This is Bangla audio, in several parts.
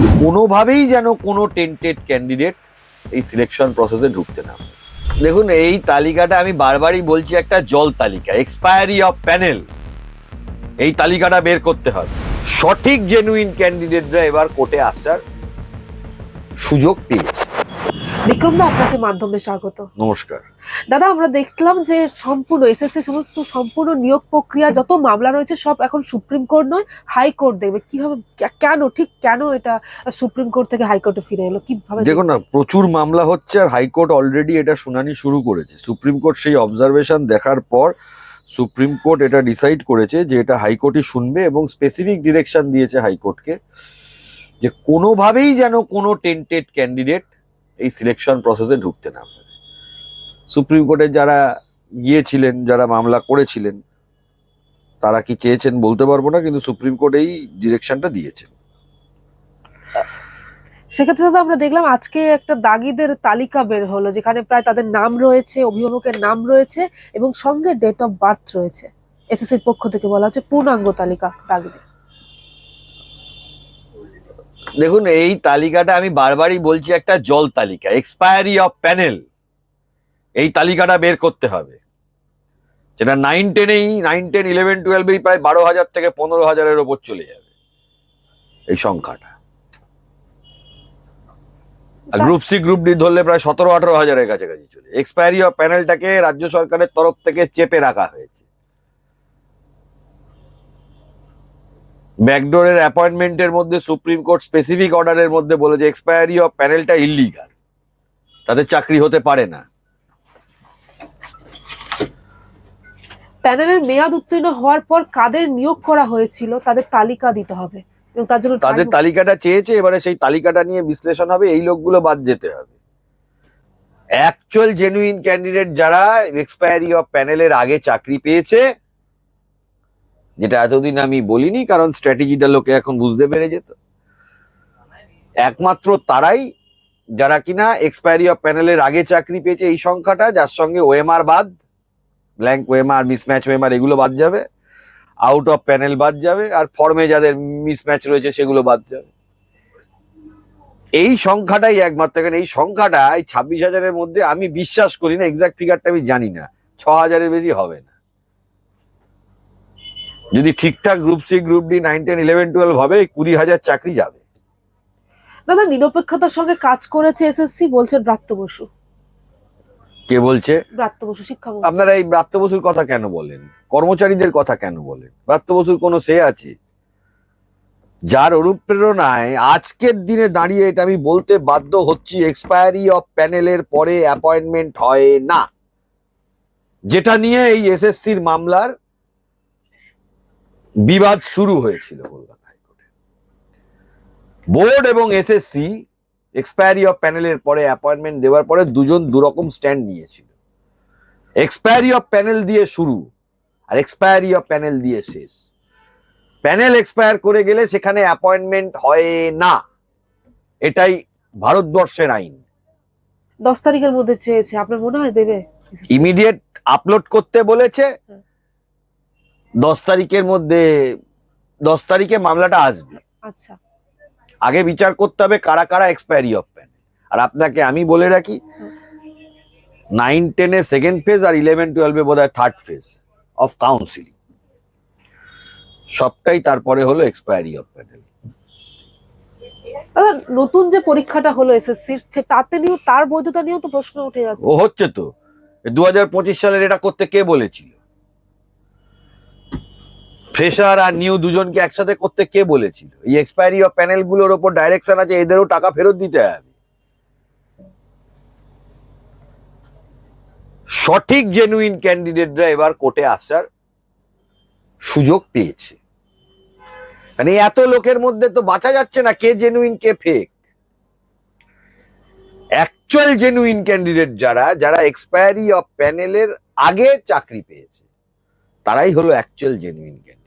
যে কোনোভাবেই যেন কোনো টেন্টেড ক্যান্ডিডেট এই সিলেকশন প্রসেসে ঢুকতে না দেখুন, এই তালিকাটা আমি বারবারই বলছি, একটা জল তালিকা এক্সপায়ারি অফ প্যানেল এই তালিকাটা বের করতে হবে। সঠিক জেনুইন ক্যান্ডিডেটরা এবার কোর্টে আসার সুযোগ পেয়েছে। বিক্রমদা আপনাকে মাধ্যমে স্বাগত। নমস্কার। দাদা আমরা দেখলাম যে সম্পূর্ণ এসএসসি সমস্ত সম্পূর্ণ নিয়োগ প্রক্রিয়া যত মামলা রয়েছে সব এখন সুপ্রিম কোর্ট নয় হাইকোর্ট দেখবে কীভাবে কেন ঠিক কেন এটা সুপ্রিম কোর্ট থেকে হাইকোর্টে ফিরে এলো? কীভাবে দেখুন না প্রচুর মামলা হচ্ছে আর হাইকোর্ট অলরেডি এটা শুনানি শুরু করেছে। সুপ্রিম কোর্ট সেই অবজারভেশন দেখার পর সুপ্রিম কোর্ট এটা ডিসাইড করেছে যে এটা হাইকোর্টই শুনবে এবং স্পেসিফিক ডিরেকশন দিয়েছে হাইকোর্টকে যে কোনোভাবেই যেন কোনো টেন্টেড ক্যান্ডিডেট এই সিলেকশন প্রসেসে ঢুকতে না পারে। সুপ্রিম কোর্টে যারা গিয়েছিলেন, যারা মামলা করেছিলেন, তারা কি চেয়েছেন বলতে পারব না, কিন্তু সুপ্রিম কোর্ট এই ডিরেকশনটা দিয়েছেন। সেক্ষেত্রে দাদা আমরা দেখলাম আজকে একটা দাগিদের তালিকা বের হলো, যেখানে প্রায় তাদের নাম রয়েছে, অভিভাবকের নাম রয়েছে, এবং সঙ্গে ডেট অফ বার্থ রয়েছে। এসএসসির পক্ষ থেকে বলা হচ্ছে পূর্ণাঙ্গ তালিকা দাগিদের। দেখুন এই তালিকাটা আমি বারবারই বলছি একটা জল তালিকা এক্সপায়ারি অফ প্যানেল এই তালিকাটা বের করতে হবে। যেটা নাইন টেনেই নাইন টেন ইলেভেন টুয়েলভেই প্রায় বারো হাজার থেকে পনেরো হাজারের ওপর চলে যাবে এই সংখ্যাটা। আর গ্রুপ সি গ্রুপ ডি ধরলে প্রায় সতেরো আঠারো হাজারের কাছাকাছি চলে। এক্সপায়ারি অফ প্যানেলটাকে রাজ্য সরকারের তরফ থেকে চেপে রাখা হয়েছে। ব্যাকডোরের অ্যাপয়েন্টমেন্টের মধ্যে সুপ্রিম কোর্ট স্পেসিফিক অর্ডারের মধ্যে বলেছে এক্সপায়ারি অফ প্যানেলটা ইলিগাল তাদের চাকরি হতে পারে না। প্যানেলের মেয়াদ উত্তীর্ণ হওয়ার পর কাদের নিয়োগ করা হয়েছিল তাদের তালিকা দিতে হবে এবং তার জন্য তাদের তালিকাটা চেয়েছে এবারে সেই তালিকাটা নিয়ে বিশ্লেষণ হবে এই লোকগুলো বাদ যেতে হবে। অ্যাকচুয়াল জেনুইন ক্যান্ডিডেট যারা এক্সপায়ারি অফ প্যানেলের আগে চাকরি পেয়েছে যেটা এতদিন আমি বলিনি, কারণ স্ট্র্যাটেজিটা লোকে এখন বুঝতে পেরে যেত। একমাত্র তারাই যারা কিনা এক্সপায়ারি অফ প্যানেলের আগে চাকরি পেয়েছে এই সংখ্যাটা, যার সঙ্গে ওএমআর বাদ ব্ল্যাঙ্ক ওএমআর মিসম্যাচ ওএমআর, এগুলো বাদ যাবে। আউট অফ প্যানেল বাদ যাবে, আর ফর্মে যাদের মিসম্যাচ রয়েছে সেগুলো বাদ যাবে। এই সংখ্যাটাই একমাত্র, কারণ এই সংখ্যাটা এই ছাব্বিশ হাজারের মধ্যে আমি বিশ্বাস করি না এক্সাক্ট ফিগারটা আমি জানি না। ছ হাজারের বেশি হবে না। যদি ঠিকঠাক group C group D nine ten eleven twelve হবে কুড়ি হাজার চাকরি যাবে। দাদা নিরপেক্ষতার সঙ্গে কাজ করেছে এসএসসি বলছেন ব্রাত্য বসু। কে বলছে? ব্রাত্য বসু শিক্ষামন্ত্রী আপনারা এই ব্রাত্য বসুর কথা কেন বলেন? কর্মচারীদের কথা কেন বলেন? ব্রাত্য বসুর কোনো সে আছে? যার অনুপ্রেরণায় আজকের দিনে দাঁড়িয়ে এটা আমি বলতে বাধ্য হচ্ছি এক্সপায়ারি অফ প্যানেলের পরে অ্যাপয়েন্টমেন্ট হয় না। যেটা নিয়ে এই এসএসসির মামলার বিবাদ শুরু হয়েছিল কলকাতা হাইকোর্টে। বোর্ড এবং এসএসসি এক্সপায়ারি অফ প্যানেলের পরে অ্যাপয়েন্টমেন্ট দেওয়ার পরে দুজন দুরকম স্ট্যান্ড নিয়েছিল। এক্সপায়ারি অফ প্যানেল দিয়ে শুরু আর এক্সপায়ারি অফ প্যানেল দিয়ে শেষ। প্যানেল এক্সপায়ার করে গেলে সেখানে অ্যাপয়েন্টমেন্ট হয় না। এটাই ভারতবর্ষের আইন। দশ তারিখের মধ্যে চেয়েছে আপনার মনে হয় দেবে? ইমিডিয়েট আপলোড করতে বলেছে। হুম। দশ তারিখের মধ্যে দশ তারিখে মামলাটা আসবে। আচ্ছা। আগে বিচার করতে হবে কারা কারা এক্সপায়ারি অফ প্যানেল আর আপনাকে আমি বলে রাখি। নাইন টেনে সেকেন্ড ফেজ আর ইলেভেন টুয়েলভে বোধ হয় থার্ড ফেজ অফ কাউন্সিলিং সবটাই তারপরে হলো এক্সপায়ারি অফ প্যানেল নতুন যে পরীক্ষাটা হলো এসএসসির তাতে নিয়েও তার বৈধতা নিয়েও তো প্রশ্ন উঠে ও যাচ্ছে হচ্ছে তো। দু হাজার পঁচিশ সালের এটা করতে কে বলেছিল? ফ্রেশার আর নিউ দুজনকে একসাথে করতে কে বলেছিল? এই এক্সপায়ারি অফ প্যানেলগুলোর ওপর ডাইরেকশন আছে, এদেরও টাকা ফেরত দিতে হবে। সঠিক জেনুইন ক্যান্ডিডেটরা এবার কোর্টে আসার সুযোগ পেয়েছে। মানে এত লোকের মধ্যে তো বাঁচা যাচ্ছে না কে জেনুইন কে ফেক অ্যাকচুয়াল জেনুইন ক্যান্ডিডেট যারা যারা এক্সপায়ারি অফ প্যানেলের আগে চাকরি পেয়েছে, তারাই হলো অ্যাকচুয়াল জেনুইন ক্যান্ডিডেট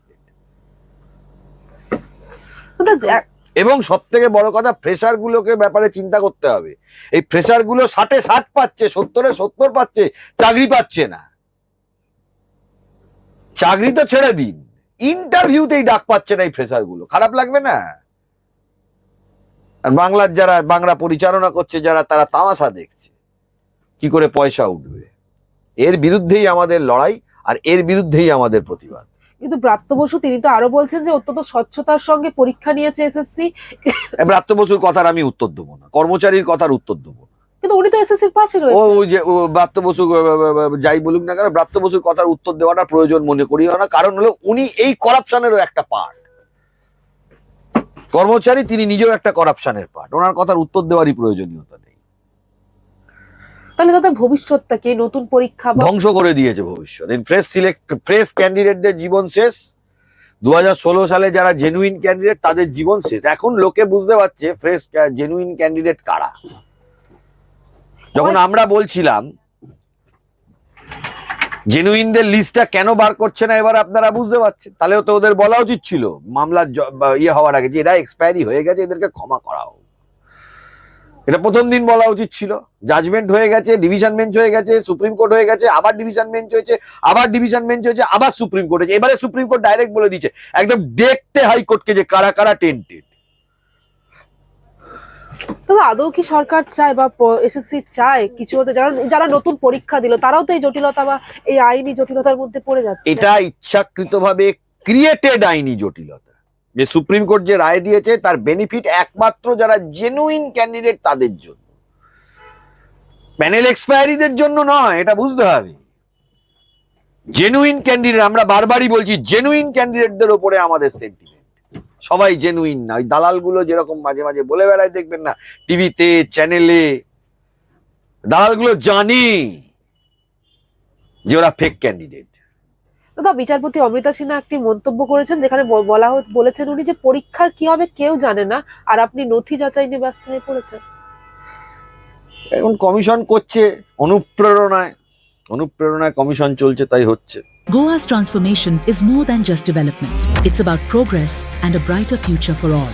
এবং সব থেকে বড় কথা ফ্রেশার গুলোকে ব্যাপারে চিন্তা করতে হবে। এই ফ্রেশারগুলো ষাটে ষাট পাচ্ছে সত্তরে সত্তর পাচ্ছে চাকরি পাচ্ছে না। চাকরি তো ছেড়ে দিন। ইন্টারভিউতেই ডাক পাচ্ছে না এই ফ্রেশারগুলো খারাপ লাগবে না? আর বাংলার যারা বাংলা পরিচালনা করছে যারা তারা তামাশা দেখছে। কি করে পয়সা উঠবে? এর বিরুদ্ধেই আমাদের লড়াই আর এর বিরুদ্ধেই আমাদের প্রতিবাদ। কিন্তু ব্রাত্য বসু তিনি তো আরও বলছেন যে অত্যন্ত স্বচ্ছতার সঙ্গে পরীক্ষা নিয়েছে এসএসসি ব্রাত্য বসুর কথার আমি উত্তর দেবো না কর্মচারীর কথার উত্তর দেবো। কিন্তু উনি তো এসএসসির পাশে রয়েছে ওই যে ব্রাত্য বসু যাই বলুক না কেন ব্রাত্য বসুর কথার উত্তর দেওয়াটা প্রয়োজন মনে করি না কারণ হলো উনি এই করাপশনেরও একটা পার্ট কর্মচারী তিনি নিজেও একটা করাপশনের পার্ট ওনার কথার উত্তর দেওয়ারই প্রয়োজনীয়তা তাহলে তাদের ভবিষ্যৎটা কি? নতুন পরীক্ষা ধ্বংস করে দিয়েছে ভবিষ্যৎ। ফ্রেশ সিলেক্ট ফ্রেশ ক্যান্ডিডেটদের জীবন শেষ। দু হাজার ষোলো সালে যারা জেনুইন ক্যান্ডিডেট তাদের জীবন শেষ। এখন লোকে বুঝতে পারছে ফ্রেশ জেনুইন ক্যান্ডিডেট কারা। যখন আমরা বলছিলাম জেনুইনদের লিস্টটা কেন বার করছে না, এবার আপনারা বুঝতে পারছেন। তাহলেও তো ওদের বলা উচিত ছিল, মামলার ইয়ে হওয়ার আগে যে এরা এক্সপায়ারি হয়ে গেছে, এদেরকে ক্ষমা করা হোক এটা প্রথম দিন বলা উচিত ছিল। জাজমেন্ট হয়ে গেছে ডিভিশন বেঞ্চ হয়ে গেছে সুপ্রিম কোর্ট হয়ে গেছে আবার ডিভিশন বেঞ্চ হয়েছে আবার ডিভিশন বেঞ্চ হয়েছে আবার সুপ্রিম কোর্ট হয়েছে। এবারে সুপ্রিম কোর্ট ডাইরেক্ট বলে দিচ্ছে একদম দেখতে হাইকোর্টকে যে কারা কারা টেন্টেড তবে আদৌ কি সরকার চায় বা এসএসসি চায়? কিছু হতে যারা যারা নতুন পরীক্ষা দিল তারাও তো এই জটিলতা বা এই আইনি জটিলতার মধ্যে পড়ে যাচ্ছে। এটা ইচ্ছাকৃতভাবে ক্রিয়েটেড আইনি জটিলতা। যে সুপ্রিম কোর্ট যে রায় দিয়েছে, তার বেনিফিট একমাত্র যারা জেনুইন ক্যান্ডিডেট তাদের জন্য। প্যানেল এক্সপায়ারিদের জন্য নয়, এটা বুঝতে হবে। জেনুইন ক্যান্ডিডেট আমরা বারবারই বলছি জেনুইন ক্যান্ডিডেটদের ওপরে আমাদের সেন্টিমেন্ট সবাই জেনুইন না, ওই দালালগুলো যেরকম মাঝে মাঝে বলে বেড়ায়, দেখবেন না টিভিতে চ্যানেলে দালালগুলো জানি যে ওরা ফেক ক্যান্ডিডেট দাদা বিচারপতি অমৃতা সিনহা একটি মন্তব্য করেছেন যেখানে ব- বলা বলেছেন উনি যে পরীক্ষার কি হবে কেউ জানে না আর আপনি নথি যাচাই নিয়ে ব্যস্ত হয়ে পড়েছেন এখন কমিশন করছে অনুপ্রেরণায় অনুপ্রেরণায় কমিশন চলছে তাই হচ্ছে Goa's transformation is more than just development. It's about progress and a brighter future for all.